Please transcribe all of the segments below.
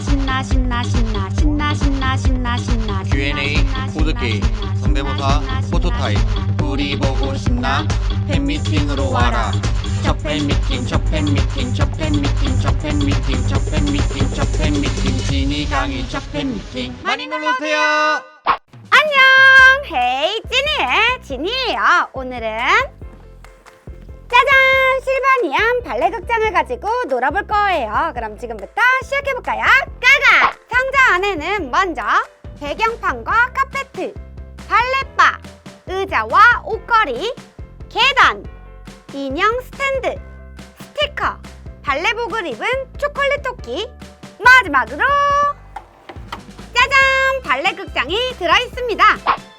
신나 신나 신나 신나 신나 신나 신나 Q&A 코드 게임. 성대모사 포토타입. 우리 보고 신나? 팬미팅으로 와라. 첫 팬미팅 첫 팬미팅 첫 팬미팅 첫 팬미팅 첫 팬미팅 첫 팬미팅. 진이 강이 첫 팬미팅. 많이 놀러오세요. 안녕! 헤이 찐이의 진이에요. 오늘은 짜잔! 실바니안 발레 극장을 가지고 놀아볼 거예요. 그럼 지금부터 시작해볼까요? 가가! 상자 안에는 먼저 배경판과 카페트, 발레바, 의자와 옷걸이, 계단, 인형 스탠드, 스티커, 발레복을 입은 초콜릿 토끼, 마지막으로 짜잔! 발레 극장이 들어있습니다.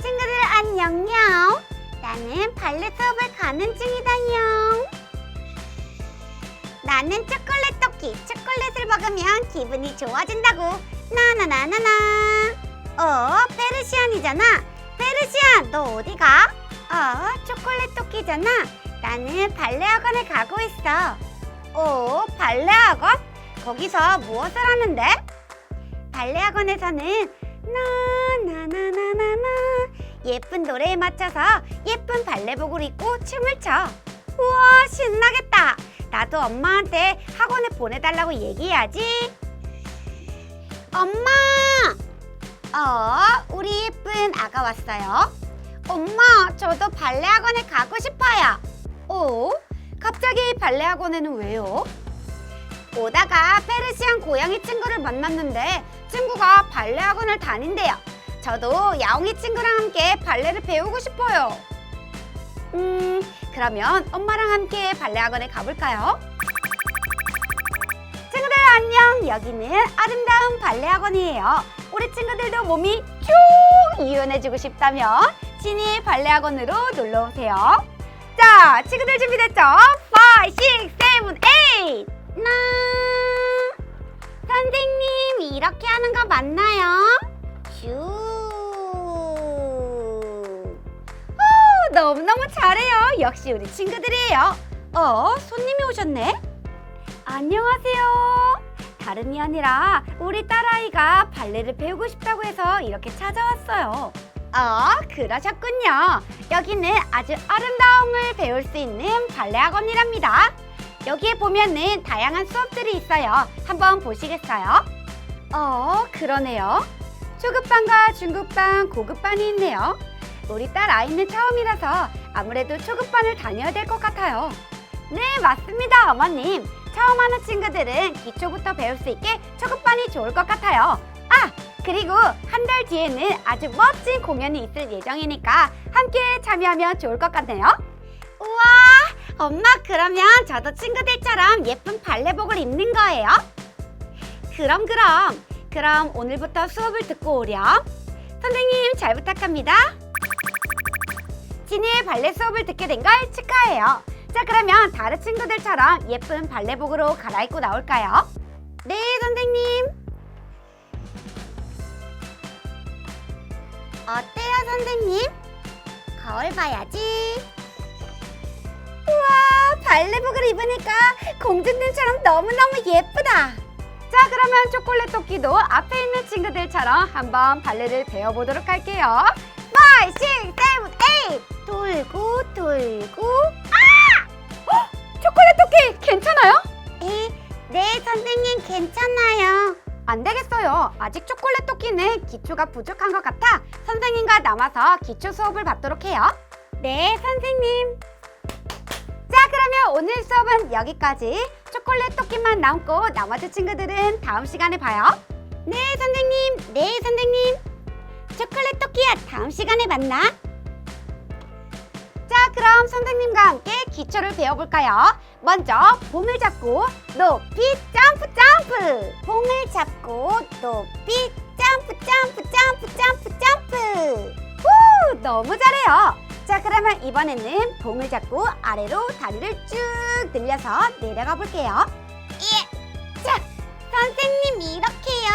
친구들 안녕요. 나는 발레 수업을 가는 중이다요. 나는 초콜릿 토끼. 초콜릿을 먹으면 기분이 좋아진다고. 나나나나나. 어, 페르시안이잖아. 페르시안, 너 어디 가? 어, 초콜릿 토끼잖아. 나는 발레 학원에 가고 있어. 어, 발레 학원? 거기서 무엇을 하는데? 발레 학원에서는 나나나나나나 예쁜 노래에 맞춰서 예쁜 발레복을 입고 춤을 춰. 우와 신나겠다. 나도 엄마한테 학원에 보내달라고 얘기해야지. 엄마. 어, 우리 예쁜 아가 왔어요. 엄마, 저도 발레 학원에 가고 싶어요. 어? 갑자기 발레 학원에는 왜요? 오다가 페르시안 고양이 친구를 만났는데 친구가 발레 학원을 다닌대요. 저도 야옹이 친구랑 함께 발레를 배우고 싶어요. 음, 그러면 엄마랑 함께 발레 학원에 가볼까요? 친구들 안녕! 여기는 아름다운 발레 학원이에요. 우리 친구들도 몸이 쭉 유연해지고 싶다면 진이의 발레 학원으로 놀러 오세요. 자, 친구들 준비됐죠? 5, 6, 7, 8! 나 선생님 이렇게 하는 거 맞나요? 너무너무 잘해요. 역시 우리 친구들이에요. 어, 손님이 오셨네. 안녕하세요. 다름이 아니라 우리 딸아이가 발레를 배우고 싶다고 해서 이렇게 찾아왔어요. 어, 그러셨군요. 여기는 아주 아름다움을 배울 수 있는 발레 학원이랍니다. 여기에 보면은 다양한 수업들이 있어요. 한번 보시겠어요? 어, 그러네요. 초급반과 중급반, 고급반이 있네요. 우리 딸 아이는 처음이라서 아무래도 초급반을 다녀야 될 것 같아요. 네, 맞습니다, 어머님. 처음 하는 친구들은 기초부터 배울 수 있게 초급반이 좋을 것 같아요. 아, 그리고 한 달 뒤에는 아주 멋진 공연이 있을 예정이니까 함께 참여하면 좋을 것 같네요. 우와, 엄마 그러면 저도 친구들처럼 예쁜 발레복을 입는 거예요? 그럼 그럼 그럼 오늘부터 수업을 듣고 오렴 선생님 잘 부탁합니다 진이의 발레 수업을 듣게 된 걸 축하해요. 자 그러면 다른 친구들처럼 예쁜 발레복으로 갈아입고 나올까요? 네 선생님. 어때요 선생님? 거울 봐야지. 우와 발레복을 입으니까 공주님처럼 너무너무 예쁘다. 자 그러면 초콜릿 토끼도 앞에 있는 친구들처럼 한번 발레를 배워보도록 할게요. 5, 6, 7, 8 돌고 돌고. 아! 헉, 초콜릿 토끼 괜찮아요? 네, 네 선생님 괜찮아요. 안 되겠어요. 아직 초콜릿 토끼는 기초가 부족한 것 같아 선생님과 남아서 기초 수업을 받도록 해요. 네 선생님. 자 그러면 오늘 수업은 여기까지. 초콜릿 토끼만 남고 나머지 친구들은 다음 시간에 봐요. 네 선생님. 네 선생님. 초콜릿 토끼야 다음 시간에 만나. 자 그럼 선생님과 함께 기초를 배워볼까요? 먼저 봉을 잡고 높이 점프 점프. 봉을 잡고 높이 점프 점프 점프 점프 점프. 후 너무 잘해요. 자 그러면 이번에는 봉을 잡고 아래로 다리를 쭉 늘려서 내려가 볼게요. 예. 자 선생님 이렇게요.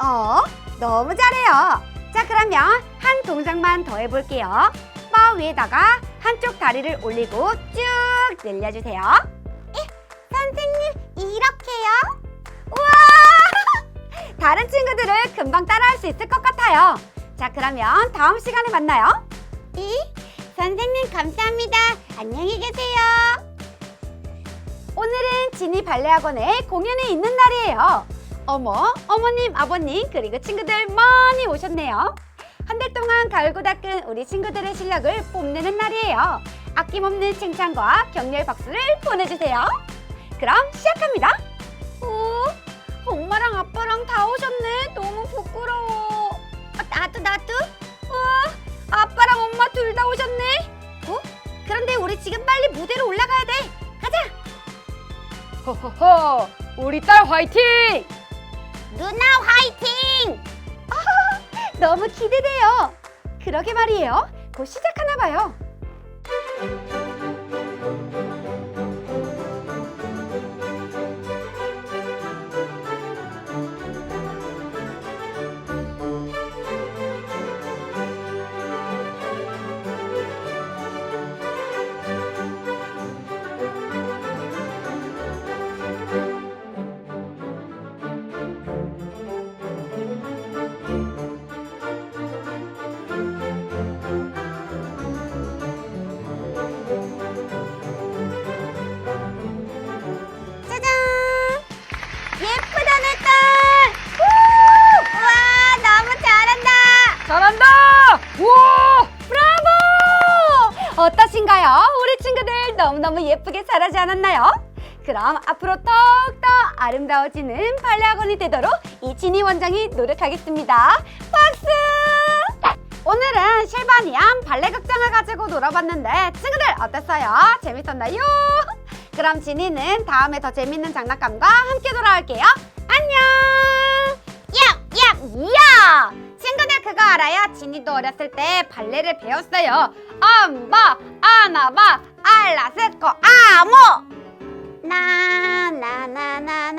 어 너무 잘해요. 자 그러면 한 동작만 더 해볼게요. 바 위에다가 한쪽 다리를 올리고 쭉 늘려주세요 예. 선생님 이렇게요 우와 다른 친구들을 금방 따라할 수 있을 것 같아요. 자, 그러면 다음 시간에 만나요. 네, 선생님 감사합니다. 안녕히 계세요. 오늘은 지니 발레 학원에 공연이 있는 날이에요. 어머, 어머님, 아버님, 그리고 친구들 많이 오셨네요. 한 달 동안 갈고 닦은 우리 친구들의 실력을 뽐내는 날이에요. 아낌없는 칭찬과 격려의 박수를 보내주세요. 그럼 시작합니다. 오, 엄마랑 아빠랑 다 오셨네. 너무 부끄러워. 아, 나도 나도. 와, 아빠랑 엄마 둘 다 오셨네. 어? 그런데 우리 지금 빨리 무대로 올라가야 돼. 가자. 허허허 우리 딸 화이팅! 누나 화이팅! 아, 너무 기대돼요. 그러게 말이에요. 곧 시작하나 봐요. 너무너무 예쁘게 잘하지 않았나요? 그럼 앞으로 더욱더 아름다워지는 발레 학원이 되도록 이 지니 원장이 노력하겠습니다. 박수! 오늘은 실바니안 발레 극장을 가지고 놀아봤는데 친구들 어땠어요? 재밌었나요? 그럼 지니는 다음에 더 재밌는 장난감과 함께 돌아올게요. 안녕! 야! 야! 야! 친구들 그거 알아요? 지니도 어렸을 때 발레를 배웠어요. 엄마, 아나바, la sed amo. Na, na, na, na,